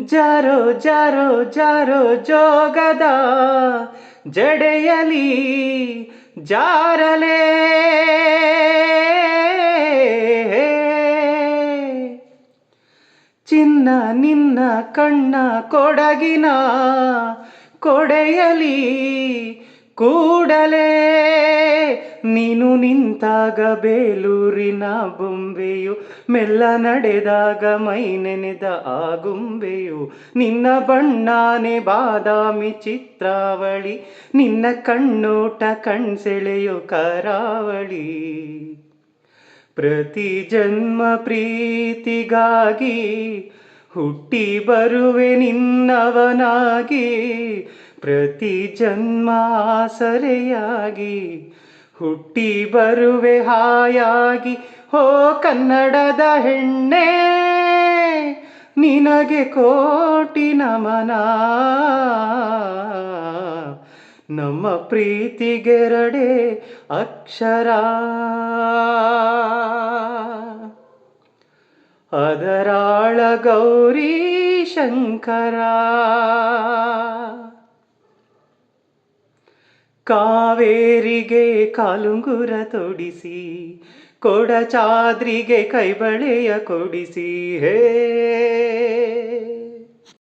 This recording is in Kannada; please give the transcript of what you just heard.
ಜಾರೋ ಜಾರೋ ಜಾರೋ ಜೋಗದ ಜಡೆಯಲಿ ಜಾರಲೇ. ಚಿನ್ನ ನಿನ್ನ ಕಣ್ಣ ಕೊಡಗಿನ ಕೊಡೆಯಲಿ ಕೂಡಲೇ. ನೀನು ನಿಂತಾಗ ಬೇಲೂರಿನ ಬೊಂಬೆಯು, ಮೆಲ್ಲ ನಡೆದಾಗ ಮೈ ನೆನೆದ ಆಗುಂಬೆಯು ನಿನ್ನ ಬಣ್ಣಾನೆ ಬಾದಾಮಿ ಚಿತ್ರಾವಳಿ, ನಿನ್ನ ಕಣ್ಣೋಟ ಕಣ್ಸೆಳೆಯು ಕರಾವಳಿ. ಪ್ರತಿ ಜನ್ಮ ಪ್ರೀತಿಗಾಗಿ ಹುಟ್ಟಿ ಬರುವೆ ನಿನ್ನವನಾಗಿ, ಪ್ರತಿ ಜನ್ಮ ಆಸರೆಯಾಗಿ ಹುಟ್ಟಿ ಬರುವೆ ಹಾಯಾಗಿ, ಹೋ ಕನ್ನಡದ ಹೆಣ್ಣೆ, ನಿನಗೆ ಕೋಟಿ ನಮನ. ನಮ್ಮ ಪ್ರೀತಿಗೆರಡೆ ಅಕ್ಷರ. ಅದರಾಳ ಗೌರಿ ಶಂಕರ. ಕಾವೇರಿಗೆ ಕಾಲುಂಗುರ ತೊಡಿಸಿ ಕೊಡಚಾದ್ರಿಗೆ ಕೈಬಳೆಯ ಕೊಡಿಸಿ ಹೇ